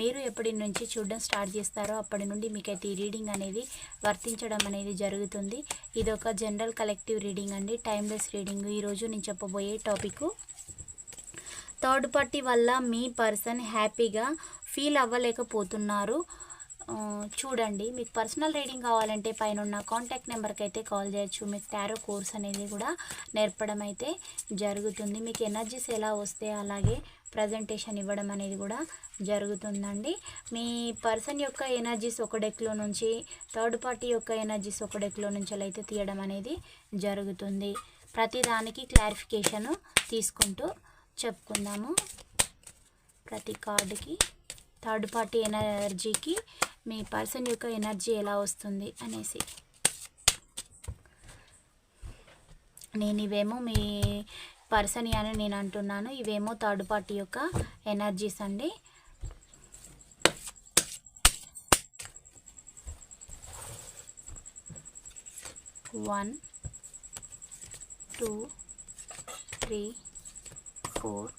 మీరు ఎప్పటి నుంచి చూడడం స్టార్ట్ చేస్తారో అప్పటి నుండి మీకైతే ఈ రీడింగ్ అనేది వర్తించడం అనేది జరుగుతుంది. ఇది ఒక జనరల్ కలెక్టివ్ రీడింగ్ అండి. Timeless reading. ఈరోజు నేను చెప్పబోయే టాపిక్ థర్డ్ పార్టీ వల్ల మీ పర్సన్ హ్యాపీగా ఫీల్ అవ్వలేకపోతున్నారు. చూడండి మీకు పర్సనల్ రీడింగ్ కావాలంటే పైన ఉన్న కాంటాక్ట్ నెంబర్కి అయితే కాల్ చేయొచ్చు. మీకు టారో కోర్స్ అనేది కూడా నేర్పడం అయితే జరుగుతుంది. మీకు ఎనర్జీస్ ఎలా వస్తే అలాగే ప్రజెంటేషన్ ఇవ్వడం అనేది కూడా జరుగుతుందండి. మీ పర్సన్ యొక్క ఎనర్జీస్ ఒక డెక్లో నుంచి థర్డ్ పార్టీ యొక్క ఎనర్జీస్ ఒక డెక్లో నుంచి అలా అయితే తీయడం అనేది జరుగుతుంది. ప్రతిదానికి క్లారిఫికేషన్ తీసుకుంటూ చెప్పుకుందాము. ప్రతి కార్డుకి థర్డ్ పార్టీ ఎనర్జీకి మీ పర్సన్ యొక్క ఎనర్జీ ఎలా వస్తుంది అనేసి. నేను ఇవేమో మీ పర్సన్ అని నేను అంటున్నాను. ఇవేమో థర్డ్ పార్టీ యొక్క ఎనర్జీస్ అండి. One two three four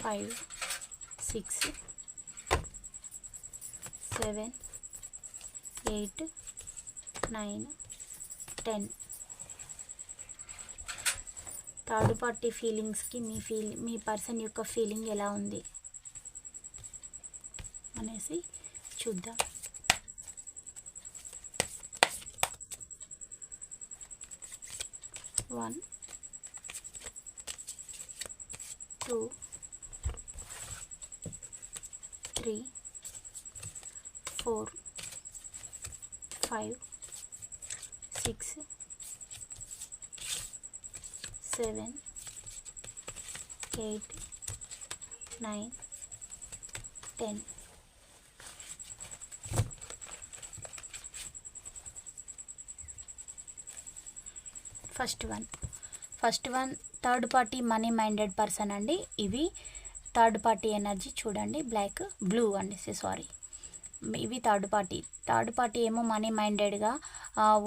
five six seven eight nine ten. Third party ఫీలింగ్స్కి మీ ఫీల్ మీ పర్సన్ యొక్క ఫీలింగ్ ఎలా ఉంది? అనేసి చూద్దాం. One two three four five six seven eight nine ten. First one. First one third party money minded person అండి. ఇవి third party energy చూడండి బ్లాక్ బ్లూ అండి సారీ. ఇవి థర్డ్ పార్టీ. థర్డ్ పార్టీ ఏమో మనీ మైండెడ్గా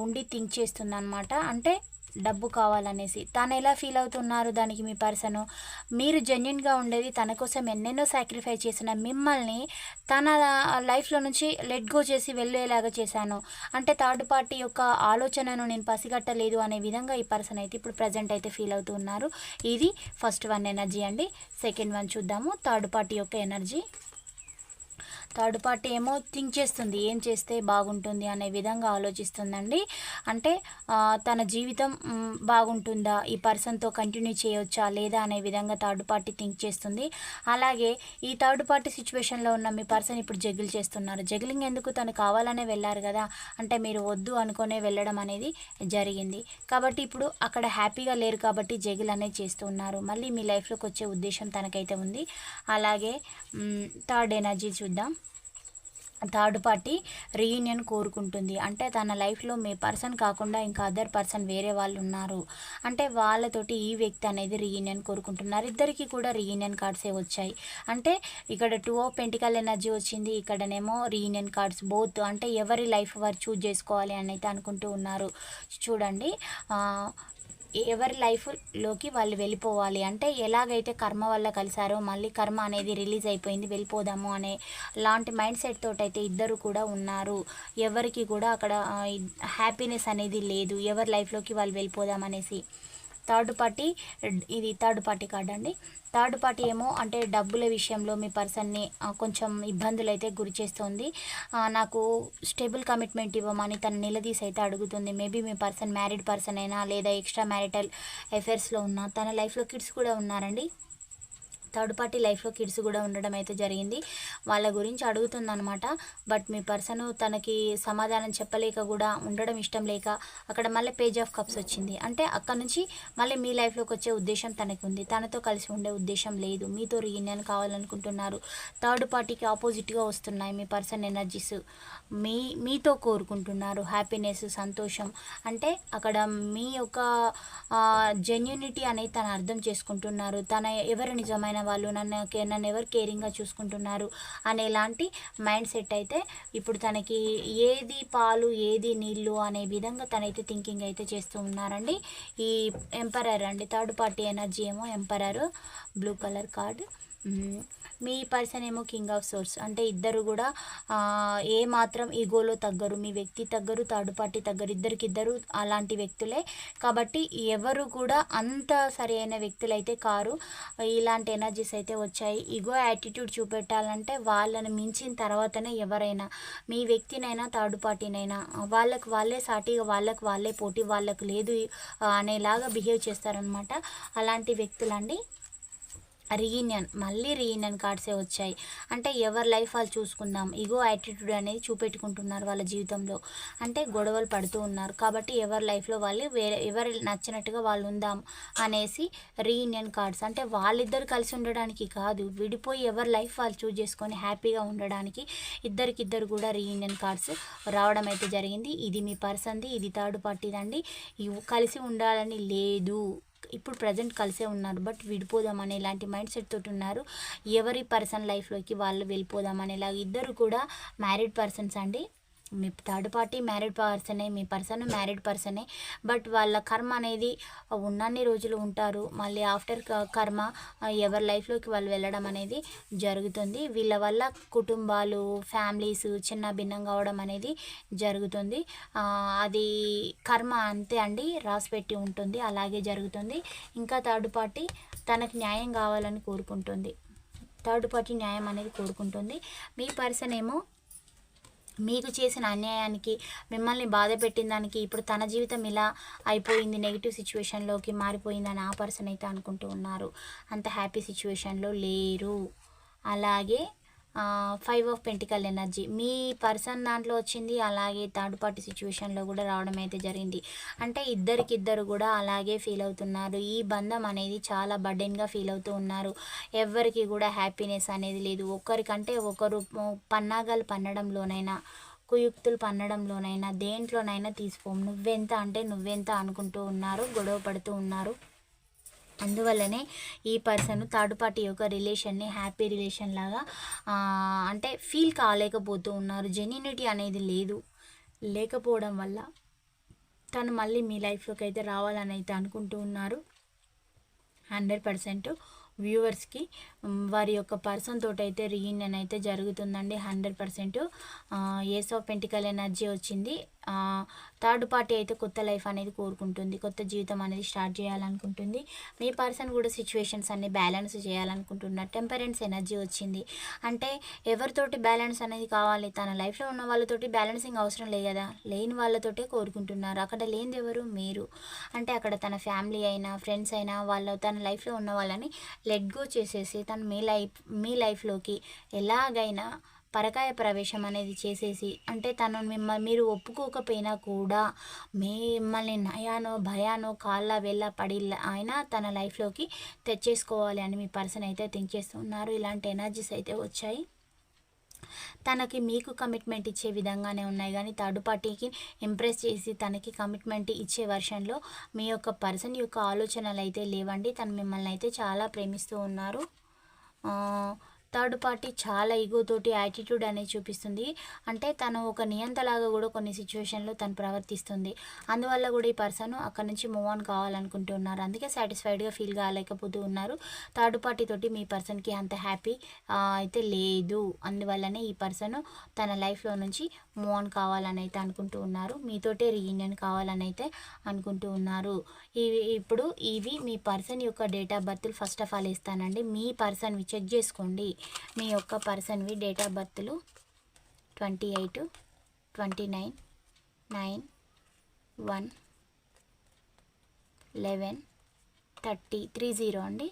ఉండి థింక్ చేస్తుంది అనమాట అంటే డబ్బు కావాలనేసి. తను ఎలా ఫీల్ అవుతున్నారు? దానికి మీ పర్సను. మీరు జెన్యున్గా ఉండేది తన కోసం ఎన్నెన్నో సాక్రిఫై చేసిన మిమ్మల్ని తన లైఫ్లో నుంచి లెట్ గో చేసి వెళ్ళేలాగా చేశాను. అంటే థర్డ్ పార్టీ యొక్క ఆలోచనను నేను పసిగట్టలేదు అనే విధంగా ఈ పర్సన్ అయితే ఇప్పుడు ప్రజెంట్ అయితే ఫీల్ అవుతున్నారు ఇది ఫస్ట్ వన్ ఎనర్జీ అండి. సెకండ్ వన్ చూద్దాము. థర్డ్ పార్టీ యొక్క ఎనర్జీ. థర్డ్ పార్టీ ఏమో థింక్ చేస్తుంది ఏం చేస్తే బాగుంటుంది అనే విధంగా ఆలోచిస్తుందండి. అంటే తన జీవితం బాగుంటుందా? ఈ పర్సన్తో కంటిన్యూ చేయవచ్చా లేదా? అనే విధంగా థర్డ్ పార్టీ థింక్ చేస్తుంది. అలాగే ఈ థర్డ్ పార్టీ సిచ్యువేషన్లో ఉన్న మీ పర్సన్ ఇప్పుడు జగిల్ చేస్తున్నారు. జగిలింగ్ ఎందుకు తను కావాలనే వెళ్ళారు కదా? అంటే మీరు వద్దు అనుకునే వెళ్ళడం అనేది జరిగింది. కాబట్టి ఇప్పుడు అక్కడ హ్యాపీగా లేరు కాబట్టి జగిల్ అనేది చేస్తున్నారు మళ్ళీ మీ లైఫ్లోకి వచ్చే ఉద్దేశం తనకైతే ఉంది. అలాగే థర్డ్ ఎనర్జీ చూద్దాం. థర్డ్ పార్టీ రీయూనియన్ కోరుకుంటుంది. అంటే తన లైఫ్లో మీ పర్సన్ కాకుండా ఇంకా అదర్ పర్సన్ వేరే వాళ్ళు ఉన్నారు. అంటే వాళ్ళతోటి ఈ వ్యక్తి అనేది రీయూనియన్ కోరుకుంటున్నారు. ఇద్దరికి కూడా రీయూనియన్ కార్డ్సే వచ్చాయి. అంటే ఇక్కడ టూ ఆఫ్ పెంటికల్ ఎనర్జీ వచ్చింది. ఇక్కడనేమో రీయూనియన్ కార్డ్స్ బోత్ అంటే ఎవరి లైఫ్ వారు చూజ్ చేసుకోవాలి అని అయితే అనుకుంటూ ఉన్నారు. చూడండి. ఎవరి లైఫ్లోకి వాళ్ళు వెళ్ళిపోవాలి. అంటే ఎలాగైతే కర్మ వల్ల కలిసారో మళ్ళీ కర్మ అనేది రిలీజ్ అయిపోయింది వెళ్ళిపోదాము అనే లాంటి మైండ్ సెట్ తోటైతే అయితే ఇద్దరు కూడా ఉన్నారు. ఎవరికి కూడా అక్కడ హ్యాపీనెస్ అనేది లేదు. ఎవరి లైఫ్లోకి వాళ్ళు వెళ్ళిపోదాం అనేసి. థర్డ్ పార్టీ ఇది థర్డ్ పార్టీ కార్డ్ అండి. థర్డ్ పార్టీ ఏమో అంటే డబ్బుల విషయంలో మీ పర్సన్ని కొంచెం ఇబ్బందులు అయితే గురి చేస్తుంది. నాకు స్టేబుల్ కమిట్మెంట్ ఇవ్వమని తను నిలదీసి అయితే అడుగుతుంది. మేబీ మీ పర్సన్ మ్యారీడ్ పర్సన్ అయినా లేదా ఎక్స్ట్రా మ్యారిటల్ అఫైర్స్లో ఉన్నా తన లైఫ్లో కిడ్స్ కూడా ఉన్నారండి. థర్డ్ పార్టీ లైఫ్లో కిడ్స్ కూడా ఉండడం అయితే జరిగింది. వాళ్ళ గురించి అడుగుతుందనమాట బట్ మీ పర్సన్ తనకి సమాధానం చెప్పలేక కూడా ఉండడం ఇష్టం లేక అక్కడ మళ్ళీ పేజ్ ఆఫ్ కప్స్ వచ్చింది. అంటే అక్కడ నుంచి మళ్ళీ మీ లైఫ్లోకి వచ్చే ఉద్దేశం తనకు ఉంది. తనతో కలిసి ఉండే ఉద్దేశం లేదు. మీతో రీయూనియన్ కావాలనుకుంటున్నారు. థర్డ్ పార్టీకి ఆపోజిట్గా వస్తున్నాయి మీ పర్సన్ ఎనర్జీస్. మీ మీతో కోరుకుంటున్నారు. హ్యాపీనెస్ సంతోషం. అంటే అక్కడ మీ యొక్క జెన్యునిటీ అనేది తను అర్థం చేసుకుంటున్నారు. తన ఎవరు నిజమైన వాళ్ళు నన్ను నన్ను ఎవరు కేరింగ్గా చూసుకుంటున్నారు అనే లాంటి మైండ్ సెట్ అయితే ఇప్పుడు తనకి ఏది పాలు ఏది నీళ్ళు అనే విధంగా తనైతే థింకింగ్ అయితే చేస్తూ ఉన్నారండి. ఈ ఎంపరర్ అండి థర్డ్ పార్టీ ఎనర్జీ ఏమో ఎంపరర్ బ్లూ కలర్ కార్డ్. మీ పర్సన్ ఏమో కింగ్ ఆఫ్ సోర్స్. అంటే ఇద్దరు కూడా ఏ మాత్రం ఈగోలో తగ్గరు మీ వ్యక్తి తగ్గరు థర్డ్ పార్టీ తగ్గరు ఇద్దరికిద్దరు అలాంటి వ్యక్తులే. కాబట్టి ఎవరు కూడా అంత సరి అయిన వ్యక్తులు అయితే కారు. ఇలాంటి ఎనర్జీ ఎనర్జీస్ అయితే వచ్చాయి. ఇగో యాటిట్యూడ్ చూపెట్టాలంటే వాళ్ళని మించిన తర్వాతనే ఎవరైనా మీ వ్యక్తినైనా థర్డ్ పార్టీనైనా వాళ్ళకు వాళ్ళే సాటిగా వాళ్ళకి వాళ్ళే పోటీ వాళ్ళకు లేదు అనేలాగా బిహేవ్ చేస్తారనమాట అలాంటి వ్యక్తులండి. రీయూనియన్ మళ్ళీ రీయూనియన్ కార్డ్సే వచ్చాయి. అంటే ఎవరి లైఫ్ వాళ్ళు చూసుకుందాం ఇగో యాటిట్యూడ్ అనేది చూపెట్టుకుంటున్నారు వాళ్ళ జీవితంలో. అంటే గొడవలు పడుతూ ఉన్నారు. కాబట్టి ఎవరి లైఫ్లో వాళ్ళు వేరే ఎవరు నచ్చినట్టుగా వాళ్ళు ఉందాం అనేసి రీయూనియన్ కార్డ్స్ అంటే వాళ్ళిద్దరు కలిసి ఉండడానికి కాదు విడిపోయి ఎవరి లైఫ్ వాళ్ళు చూజ్ చేసుకొని హ్యాపీగా ఉండడానికి ఇద్దరికిద్దరు కూడా రీయూనియన్ కార్డ్స్ రావడం అయితే జరిగింది. ఇది మీ పర్సన్ది ఇది థర్డ్ పార్టీదండి కలిసి ఉండాలని లేదు. ఇప్పుడు ప్రజెంట్ కలిసే ఉన్నారు. బట్ విడిపోదాం ఇలాంటి మైండ్ సెట్ తోటి ఉన్నారు. ఎవరి పర్సన్ లైఫ్లోకి వాళ్ళు వెళ్ళిపోదామని ఇలా ఇద్దరు కూడా మ్యారీడ్ పర్సన్స్ అండి. మీ థర్డ్ పార్టీ మ్యారీడ్ పర్సనే మీ పర్సన్ మ్యారీడ్ పర్సనే బట్ వాళ్ళ కర్మ అనేది ఉన్నన్ని రోజులు ఉంటారు. మళ్ళీ ఆఫ్టర్ కర్మ ఎవరి లైఫ్లోకి వాళ్ళు వెళ్ళడం అనేది జరుగుతుంది. వీళ్ళ వల్ల కుటుంబాలు ఫ్యామిలీస్ చిన్న భిన్నం కావడం అనేది జరుగుతుంది. అది కర్మ అంతే అండి రాసిపెట్టి ఉంటుంది అలాగే జరుగుతుంది. ఇంకా థర్డ్ పార్టీ తనకు న్యాయం కావాలని కోరుకుంటుంది. థర్డ్ పార్టీ న్యాయం అనేది కోరుకుంటుంది. మీ పర్సన్ ఏమో మీకు చేసిన అన్యాయానికి మిమ్మల్ని బాధ పెట్టిన దానికి ఇప్పుడు తన జీవితం ఇలా అయిపోయింది నెగిటివ్ సిచ్యువేషన్లోకి మారిపోయిందని ఆ పర్సన్ అయితే అనుకుంటూ ఉన్నారు. అంత హ్యాపీ సిచ్యువేషన్లో లేరు. అలాగే ఫైవ్ ఆఫ్ పెంటికల్ ఎనర్జీ మీ పర్సన్ దాంట్లో వచ్చింది అలాగే థర్డ్ పార్టీ సిచ్యువేషన్లో కూడా రావడం అయితే జరిగింది. అంటే ఇద్దరికిద్దరు కూడా అలాగే ఫీల్ అవుతున్నారు. ఈ బంధం అనేది చాలా బర్డెన్గా ఫీల్ అవుతూ ఉన్నారు. ఎవరికి కూడా హ్యాపీనెస్ అనేది లేదు. ఒకరికంటే ఒకరు పన్నాగాలు పన్నడంలోనైనా కుయుక్తులు పన్నడంలోనైనా దేంట్లోనైనా తీసుకోము. నువ్వెంత అంటే నువ్వెంత అనుకుంటూ ఉన్నారు గొడవ పడుతూ ఉన్నారు. అందువల్లనే ఈ పర్సన్ థర్డ్ పార్టీ యొక్క రిలేషన్ని హ్యాపీ రిలేషన్ లాగా అంటే ఫీల్ కాలేకపోతూ ఉన్నారు. జెన్యునిటీ అనేది లేదు. లేకపోవడం వల్ల తను మళ్ళీ మీ లైఫ్లోకి అయితే రావాలని అయితే అనుకుంటూ ఉన్నారు. హండ్రెడ్ పర్సెంట్ వ్యూవర్స్కి వారి యొక్క పర్సన్ తోటి అయితే రీయూనియన్ అయితే జరుగుతుందండి. Hundred percent ace of pentacle energy వచ్చింది. థర్డ్ పార్టీ అయితే కొత్త లైఫ్ అనేది కోరుకుంటుంది. కొత్త జీవితం అనేది స్టార్ట్ చేయాలనుకుంటుంది. మీ పర్సన్ కూడా సిచ్యువేషన్స్ అన్ని బ్యాలెన్స్ చేయాలనుకుంటున్నారు. టెంపరెన్స్ ఎనర్జీ వచ్చింది. అంటే ఎవరితోటి బ్యాలెన్స్ అనేది కావాలి? తన లైఫ్లో ఉన్న వాళ్ళతోటి బ్యాలెన్సింగ్ అవసరం లేదు కదా? లేని వాళ్ళతోటే కోరుకుంటున్నారు. అక్కడ లేనిది ఎవరు? మీరు. అంటే అక్కడ తన ఫ్యామిలీ అయినా ఫ్రెండ్స్ అయినా వాళ్ళ తన లైఫ్లో ఉన్న వాళ్ళని లెట్ గో చేసేసి తను మీ లైఫ్ మీ లైఫ్లోకి ఎలాగైనా పరకాయ ప్రవేశం అనేది చేసేసి అంటే తను మిమ్మల్ని మీరు ఒప్పుకోకపోయినా కూడా మిమ్మల్ని నయానో భయానో కాళ్ళ వెళ్ళ పడి అయినా తన లైఫ్లోకి తెచ్చేసుకోవాలి అని మీ పర్సన్ అయితే థింక్ చేస్తున్నారు. ఇలాంటి ఎనర్జీస్ అయితే వచ్చాయి. తనకి మీకు కమిట్మెంట్ ఇచ్చే విధంగానే ఉన్నాయి. కానీ థర్డ్ పార్టీకి ఇంప్రెస్ చేసి తనకి కమిట్మెంట్ ఇచ్చే వర్షన్లో మీ యొక్క పర్సన్ యొక్క ఆలోచనలు అయితే లేవండి. తను మిమ్మల్ని అయితే చాలా ప్రేమిస్తూ ఉన్నారు. థర్డ్ పార్టీ చాలా ఈగోతోటి యాటిట్యూడ్ అనేది చూపిస్తుంది. అంటే తను ఒక నియంతలాగా కూడా కొన్ని సిచ్యువేషన్లో తను ప్రవర్తిస్తుంది. అందువల్ల కూడా ఈ పర్సన్ అక్కడ నుంచి మూవ్ ఆన్ కావాలనుకుంటున్నారు అందుకే సాటిస్ఫైడ్గా ఫీల్ కాలేకపోతూ ఉన్నారు. థర్డ్ పార్టీ తోటి మీ పర్సన్కి అంత హ్యాపీ అయితే లేదు. అందువల్లనే ఈ పర్సన్ తన లైఫ్లో నుంచి మూవ్ ఆన్ కావాలని అయితే అనుకుంటూ ఉన్నారు. మీతోటే రీయూనియన్ కావాలని అయితే అనుకుంటూ ఉన్నారు. ఇవి ఇప్పుడు ఇవి మీ పర్సన్ యొక్క date of birth first of all ఇస్తానండి. మీ పర్సన్వి చెక్ చేసుకోండి. మీ యొక్క పర్సన్వి date of బర్త్లు twenty eight twenty nine nine one eleven thirty three zero అండి.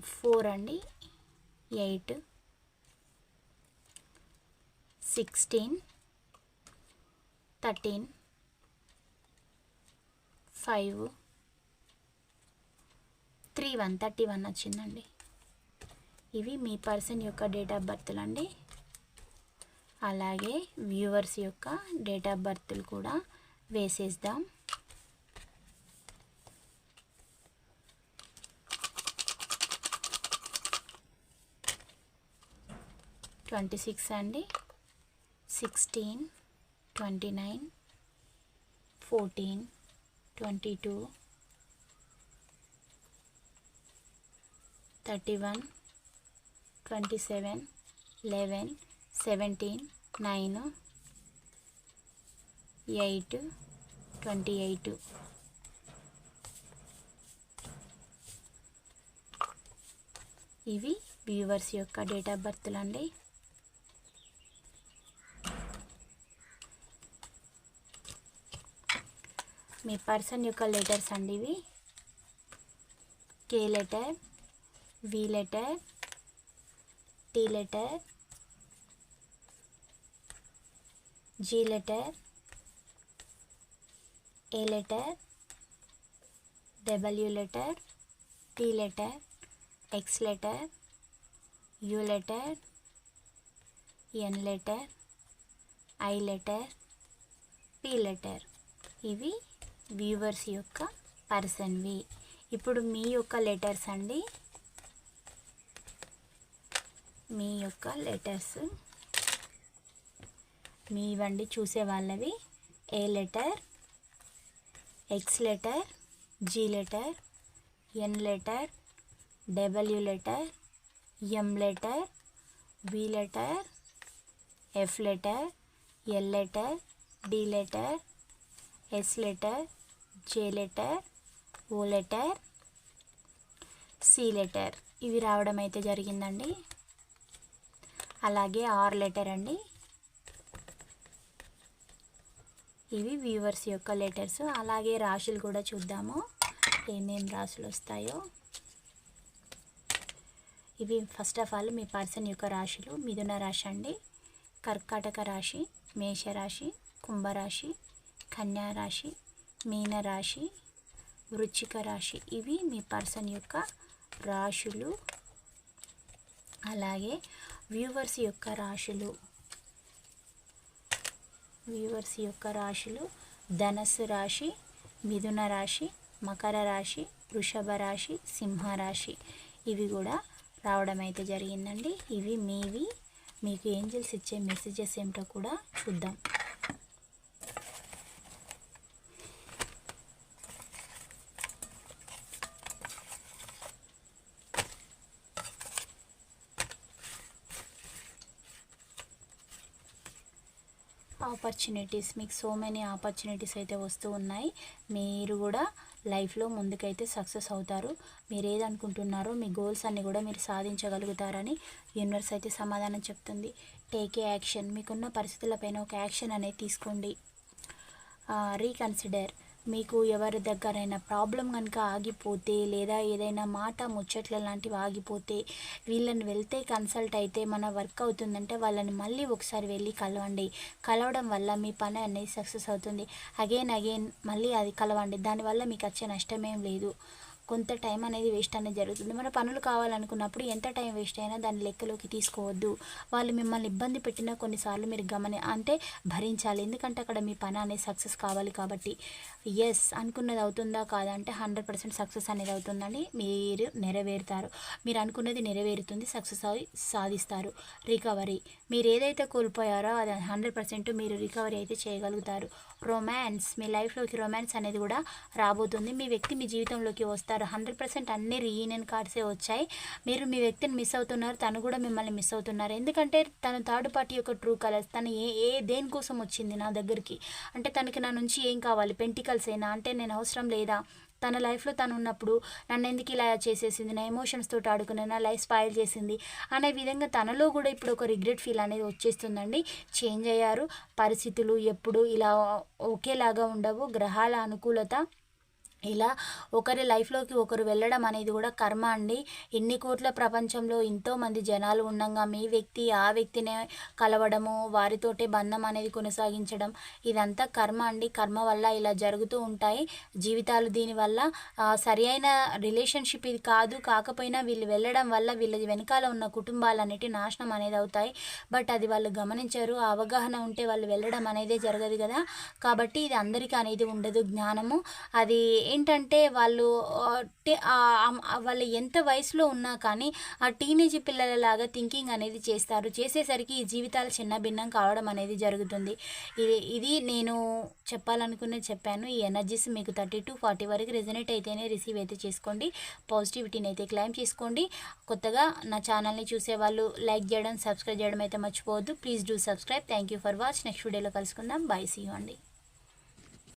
ఫోర్ అండి. Eight sixteen thirteen five three one thirty one వచ్చిందండి. ఇవి మీ పర్సన్ యొక్క డేట్ ఆఫ్ బర్త్లు అండి. అలాగే వ్యూవర్స్ యొక్క డేట్ ఆఫ్ బర్త్లు కూడా వేసేద్దాం. ట్వంటీ సిక్స్ అండి. Sixteen twenty nine fourteen twenty two thirty one twenty seven eleven seventeen nine eight twenty eight. ఇవి వ్యూవర్స్ యొక్క డేట్ ఆఫ్ బర్త్లు అండి. మీ పర్సన్ యొక్క లెటర్స్ అండి ఇవి. K letter V letter T letter G letter A letter W letter T letter X letter U letter N letter I letter P letter. ఇవి viewers యొక్క పర్సన్వి. ఇప్పుడు మీ యొక్క లెటర్స్ అండి. మీ యొక్క లెటర్స్ మీవండి చూసే వాళ్ళవి. A letter X letter G letter N letter W letter M letter V letter F letter L letter D letter S letter J letter O letter C letter ఇవి రావడం అయితే జరిగిందండి. అలాగే ఆర్ లెటర్ అండి. ఇవి వ్యూవర్స్ యొక్క letters. అలాగే రాశులు కూడా చూద్దాము. ఏమేం రాశులు వస్తాయో. ఇవి ఫస్ట్ ఆఫ్ ఆల్ మీ పర్సన్ యొక్క రాశులు. మిథున రాశి అండి. కర్కాటక రాశి మేషరాశి కుంభరాశి కన్యా రాశి మీనరాశి వృచ్చిక రాశి. ఇవి మీ పర్సన్ యొక్క రాశులు. అలాగే వ్యూవర్స్ యొక్క రాశులు. వ్యూవర్స్ యొక్క రాశులు ధనస్సు రాశి మిథున రాశి మకర రాశి వృషభ రాశి సింహరాశి ఇవి కూడా రావడం అయితే జరిగిందండి. ఇవి మీవి. మీకు ఏంజల్స్ ఇచ్చే మెసేజెస్ ఏమిటో కూడా చూద్దాం. ఆపర్చునిటీస్ మీకు సో మెనీ ఆపర్చునిటీస్ అయితే వస్తూ ఉన్నాయి. మీరు కూడా లైఫ్లో ముందుకైతే సక్సెస్ అవుతారు. మీరు ఏదనుకుంటున్నారో మీ గోల్స్ అన్నీ కూడా మీరు సాధించగలుగుతారని యూనివర్స్ అయితే సమాధానం చెప్తుంది. టేక్ ఏ యాక్షన్ మీకున్న పరిస్థితులపైన ఒక యాక్షన్ అనేది తీసుకోండి. Uh, రీకన్సిడర్ మీకు ఎవరి దగ్గరైనా ప్రాబ్లం కనుక ఆగిపోతే లేదా ఏదైనా మాట ముచ్చట్ల లాంటివి ఆగిపోతే వీళ్ళని వెళ్తే కన్సల్ట్ అయితే మన వర్క్ అవుతుందంటే వాళ్ళని మళ్ళీ ఒకసారి వెళ్ళి కలవండి. కలవడం వల్ల మీ పని అనేది సక్సెస్ అవుతుంది. అగైన్ అగైన్ మళ్ళీ అది కలవండి. దానివల్ల మీకు వచ్చే నష్టమేం లేదు. కొంత టైం అనేది వేస్ట్ అనేది జరుగుతుంది. మన పనులు కావాలనుకున్నప్పుడు ఎంత టైం వేస్ట్ అయినా దాన్ని లెక్కలోకి తీసుకోవద్దు. వాళ్ళు మిమ్మల్ని ఇబ్బంది పెట్టినా కొన్నిసార్లు మీరు గమని అంటే భరించాలి. ఎందుకంటే అక్కడ మీ పని అనేది సక్సెస్ కావాలి కాబట్టి. ఎస్ అనుకున్నది అవుతుందా కాదా అంటే హండ్రెడ్ పర్సెంట్ సక్సెస్ అనేది అవుతుందని మీరు నెరవేరుతారు. మీరు అనుకున్నది నెరవేరుతుంది సక్సెస్ అయి సాధిస్తారు. రికవరీ. మీరు ఏదైతే కోల్పోయారో అది హండ్రెడ్ పర్సెంట్ మీరు రికవరీ అయితే చేయగలుగుతారు. రొమాన్స్ మీ లైఫ్లోకి రొమాన్స్ అనేది కూడా రాబోతుంది. మీ వ్యక్తి మీ జీవితంలోకి వస్తారు హండ్రెడ్ పర్సెంట్ అన్ని రీయూనియన్ కార్డ్సే వచ్చాయి. మీరు మీ వ్యక్తిని మిస్ అవుతున్నారు. తను కూడా మిమ్మల్ని మిస్ అవుతున్నారు. ఎందుకంటే తను థర్డ్ పార్టీ యొక్క ట్రూ కలర్స్ తను ఏ ఏ దేనికోసం వచ్చింది నా దగ్గరికి? అంటే తనకి నా నుంచి ఏం కావాలి? పెంటికల్స్ అయినా అంటే నేను అవసరం లేదా? తన లైఫ్లో తను ఉన్నప్పుడు నన్ను ఎందుకు ఇలా చేసేసింది? నా ఎమోషన్స్ తోటి ఆడుకుని నా లైఫ్ స్పాయిల్ చేసింది అనే విధంగా తనలో కూడా ఇప్పుడు ఒక రిగ్రెట్ ఫీల్ అనేది వచ్చేస్తుందండి. చేంజ్ అయ్యారు. పరిస్థితులు ఎప్పుడు ఇలా ఒకేలాగా ఉండవు. గ్రహాల అనుకూలత ఇలా ఒకరి లైఫ్లోకి ఒకరు వెళ్ళడం అనేది కూడా కర్మ అండి. ఎన్ని కోట్ల ప్రపంచంలో ఎంతోమంది జనాలు ఉండగా మీ వ్యక్తి ఆ వ్యక్తినే కలవడము వారితోటే బంధం అనేది కొనసాగించడం ఇదంతా కర్మ అండి. కర్మ వల్ల ఇలా జరుగుతూ ఉంటాయి. జీవితాలు దీనివల్ల సరి అయిన రిలేషన్షిప్ ఇది కాదు. కాకపోయినా వీళ్ళు వెళ్ళడం వల్ల వీళ్ళ వెనకాల ఉన్న కుటుంబాలన్నిటి నాశనం అనేది అవుతాయి. బట్ అది వాళ్ళు గమనించరు. ఆ అవగాహన ఉంటే వాళ్ళు వెళ్ళడం అనేదే జరగదు కదా. కాబట్టి ఇది అందరికీ అనేది ఉండదు జ్ఞానము. అది ఏంటంటే వాళ్ళు వాళ్ళు ఎంత వయసులో ఉన్నా కానీ ఆ టీనేజ్ పిల్లలలాగా థింకింగ్ అనేది చేస్తారు. చేసేసరికి ఈ జీవితాలు చిన్న భిన్నం కావడం అనేది జరుగుతుంది. ఇది ఇది నేను చెప్పాలనుకునే చెప్పాను. ఈ ఎనర్జీస్ మీకు థర్టీ టు ఫార్టీ వరకు రెజనేట్ అయితేనే రిసీవ్ అయితే చేసుకోండి. పాజిటివిటీని అయితే క్లైమ్ చేసుకోండి. కొత్తగా నా ఛానల్ని చూసే వాళ్ళు లైక్ చేయడం సబ్స్క్రైబ్ చేయడం అయితే మర్చిపోవద్దు. Please do subscribe thank you for watch next వీడియోలో కలుసుకుందాం. బాయ్ సీ అండి.